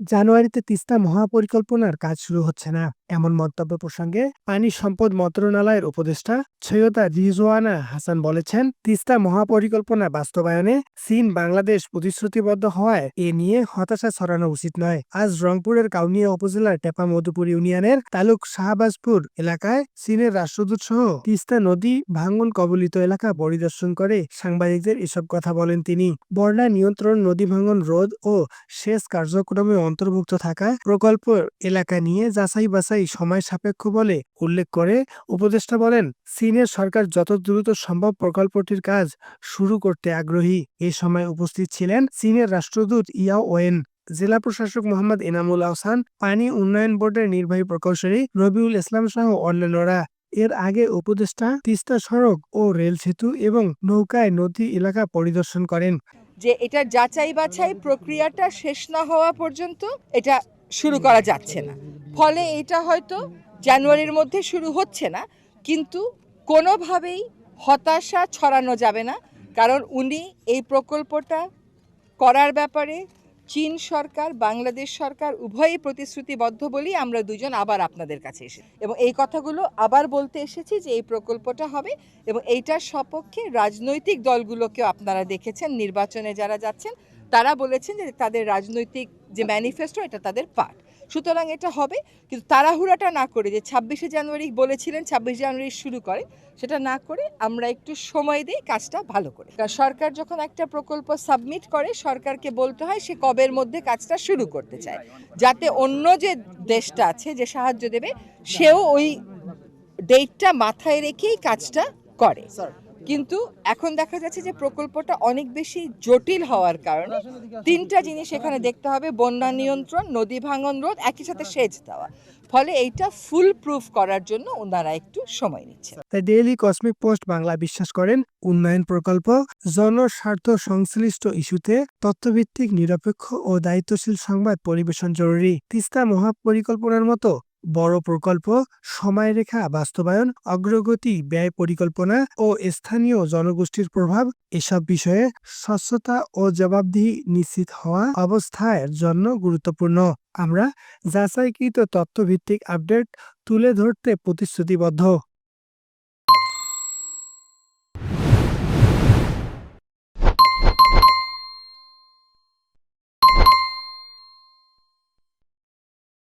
জানুয়ারিতে তিস্তা মহাপরিকল্পনার কাজ শুরু হচ্ছে না। এমন মন্তব্য প্রসঙ্গে পানি সম্পদ মন্ত্রণালয়ের উপদেষ্টা সৈয়দা রিজওয়ানা হাসান বলেছেন, তিস্তা মহাপরিকল্পনা বাস্তবায়নে চীন বাংলাদেশ প্রতিশ্রুতিবদ্ধ হওয়ায় এ নিয়ে হতাশা ছড়ানো উচিত নয়। আজ রংপুরের কাউনিয়া উপজেলার টেপা মধুপুর ইউনিয়নের তালুক শাহবাজপুর এলাকায় চীনের রাষ্ট্রদূত সহ তিস্তা নদী ভাঙ্গন কবলিত এলাকা পরিদর্শন করে সাংবাদিকদের এসব কথা বলেন তিনি। বন্যা নিয়ন্ত্রণ, নদী ভাঙ্গন রোধ ও সেচ কার্যক্রমে অন্তর্ভুক্ত থাকা প্রকল্প এলাকা নিয়ে যাচাই বাছাই সময় সাপেক্ষ বলে উল্লেখ করে। উপদেষ্টা বলেন, চীনের সরকার যত দ্রুত সম্ভব প্রকল্পটির কাজ শুরু করতে আগ্রহী। এ সময় উপস্থিত ছিলেন চীনের রাষ্ট্রদূত ইয়া ওয়েন। জেলা প্রশাসক মোহাম্মদ এনামুল আহসান, পানি উন্নয়ন বোর্ডের নির্বাহী প্রকৌশলী রবিউল ইসলাম সহ অন্যান্যরা। এর আগে উপদেষ্টা তিস্তা সড়ক ও রেল সেতু এবং নৌকায় নদী এলাকা পরিদর্শন করেন। যে এটার যাচাই বাছাই প্রক্রিয়াটা শেষ না হওয়া পর্যন্ত এটা শুরু করা যাচ্ছে না। ফলে এটা হয়তো জানুয়ারির মধ্যে শুরু হচ্ছে না, কিন্তু কোনোভাবেই হতাশা ছড়ানো যাবে না। কারণ উনি এই প্রকল্পটা করার ব্যাপারে চীন সরকার, বাংলাদেশ সরকার উভয়ই প্রতিশ্রুতিবদ্ধ বলেই আমরা দুজন আবার আপনাদের কাছে এসে, এবং এই কথাগুলো আবার বলতে এসেছি যে এই প্রকল্পটা হবে এবং এইটার সপক্ষে রাজনৈতিক দলগুলোকেও আপনারা দেখেছেন, নির্বাচনে যারা যাচ্ছেন, তারা বলেছেন যে তাদের রাজনৈতিক যে ম্যানিফেস্টো এটা তাদের পার্ট সুতরাং এটা হবে, কিন্তু তাড়াহুড়াটা না করে যে ছাব্বিশে জানুয়ারি বলেছিলেন, ছাব্বিশ জানুয়ারি শুরু করে, সেটা না করে আমরা একটু সময় দিই কাজটা ভালো করে। সরকার যখন একটা প্রকল্প সাবমিট করে, সরকারকে বলতে হয় সে কবের মধ্যে কাজটা শুরু করতে চায়। যাতে অন্য যে দেশটা আছে যে সাহায্য দেবে, সেও ওই ডেটটা মাথায় রেখেই কাজটা করে। কিন্তু এখন দেখা যাচ্ছে যে প্রকল্পটা অনেক বেশি জটিল হওয়ার কারণে তিনটা জিনিস এখানে দেখতে হবে, বন্যা নিয়ন্ত্রণ, নদী ভাঙন রোধ, একই সাথে সেচ দেওয়া। ফলে এইটা ফুল প্রুফ করার জন্য ওনারা একটু সময় নিচ্ছেন তাই ডেইলি কসমিক পোস্ট বাংলা বিশ্বাস করেন, উন্নয়ন প্রকল্প, জনস্বার্থ সংশ্লিষ্ট ইস্যুতে তথ্যভিত্তিক, নিরপেক্ষ ও দায়িত্বশীল সংবাদ পরিবেশন জরুরি। তিস্তা মহাপরিকল্পনার মতো বড় প্রকল্প সময়রেখা বাস্তবায়ন, অগ্রগতি, ব্যয় পরিকল্পনা ও স্থানীয় জনগোষ্ঠীর প্রভাব এসব বিষয়ে স্বচ্ছতা ও জবাবদিহি নিশ্চিত হওয়া অবস্থার জন্য গুরুত্বপূর্ণ। আমরা যাচাইকৃত তথ্যভিত্তিক আপডেট তুলে ধরতে প্রতিশ্রুতিবদ্ধ।